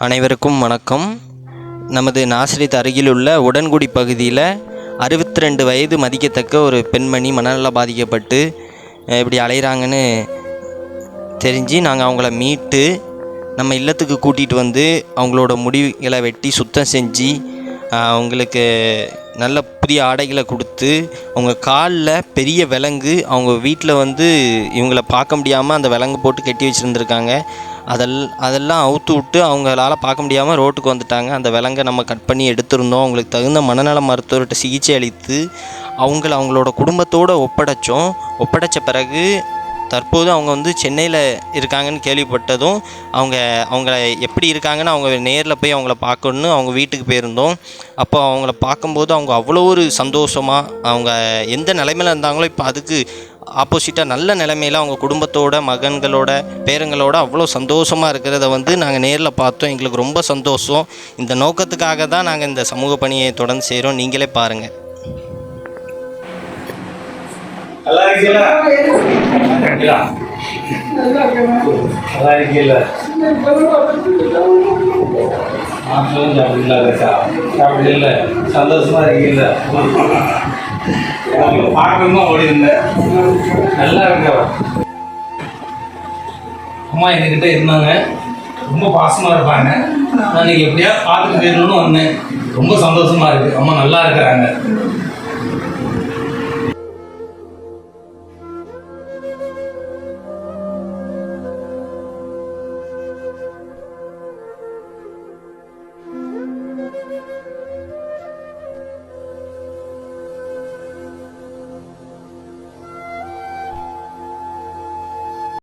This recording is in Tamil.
அனைவருக்கும் வணக்கம். நமது நாசிரியத் அருகிலுள்ள உடன்குடி பகுதியில் அறுபத்தி ரெண்டு வயது மதிக்கத்தக்க ஒரு பெண்மணி மனநல பாதிக்கப்பட்டு இப்படி அலைகிறாங்கன்னு தெரிஞ்சு நாங்கள் அவங்கள மீட்டு நம்ம இல்லத்துக்கு கூட்டிகிட்டு வந்து அவங்களோட முடிகளை வெட்டி சுத்தம் செஞ்சு அவங்களுக்கு நல்ல புதிய ஆடைகளை கொடுத்து அவங்க காலில் பெரிய விலங்கு அவங்க வீட்டில் வந்து இவங்கள பார்க்க முடியாமல் அந்த விலங்கு போட்டு கட்டி வச்சுருந்துருக்காங்க. அதெல் அதெல்லாம் அவுத்து விட்டு அவங்களால பார்க்க முடியாமல் ரோட்டுக்கு வந்துட்டாங்க. அந்த விலங்கை நம்ம கட் பண்ணி எடுத்திருந்தோம். அவங்களுக்கு தகுந்த மனநல மருத்துவர்கிட்ட சிகிச்சை அளித்து அவங்கள அவங்களோட குடும்பத்தோடு ஒப்படைச்சோம். ஒப்படைச்ச பிறகு தற்போது அவங்க வந்து சென்னையில் இருக்காங்கன்னு கேள்விப்பட்டதும் அவங்க அவங்கள எப்படி இருக்காங்கன்னு அவங்க நேரில் போய் அவங்கள பார்க்கணுன்னு அவங்க வீட்டுக்கு போயிருந்தோம். அப்போ அவங்கள பார்க்கும்போது அவங்க அவ்வளோ ஒரு சந்தோஷமாக அவங்க எந்த நிலைமையில் இருந்தாங்களோ இப்போ அதுக்கு ஆப்போசிட்டாக நல்ல நிலைமையில் அவங்க குடும்பத்தோட மகன்களோட பேரங்களோட அவ்வளோ சந்தோஷமாக இருக்கிறத வந்து நாங்கள் நேரில் பார்த்தோம். எங்களுக்கு ரொம்ப சந்தோஷம். இந்த நோக்கத்துக்காக தான் நாங்கள் இந்த சமூக பணியை தொடர்ந்து செய்கிறோம் நீங்களே பாருங்கள் நல்லா இருக்கீங்களா? இருக்கீங்களா? நல்லா இருக்கீங்களா? மாப்பிள்ளையும் சாப்பிடல இருக்கா சாப்பிடல சந்தோஷமா இருக்கீங்கள? உங்களை பார்க்கணுமா? ஓடி இருந்தேன் நல்லா இருக்க அம்மா எங்ககிட்ட இருந்தாங்க. ரொம்ப பாசமா இருப்பாங்க. நான் இன்னைக்கு எப்படியா பார்த்துட்டு போயிடணும்னு வந்தேன். ரொம்ப சந்தோஷமா இருக்கு. அம்மா நல்லா இருக்கிறாங்க.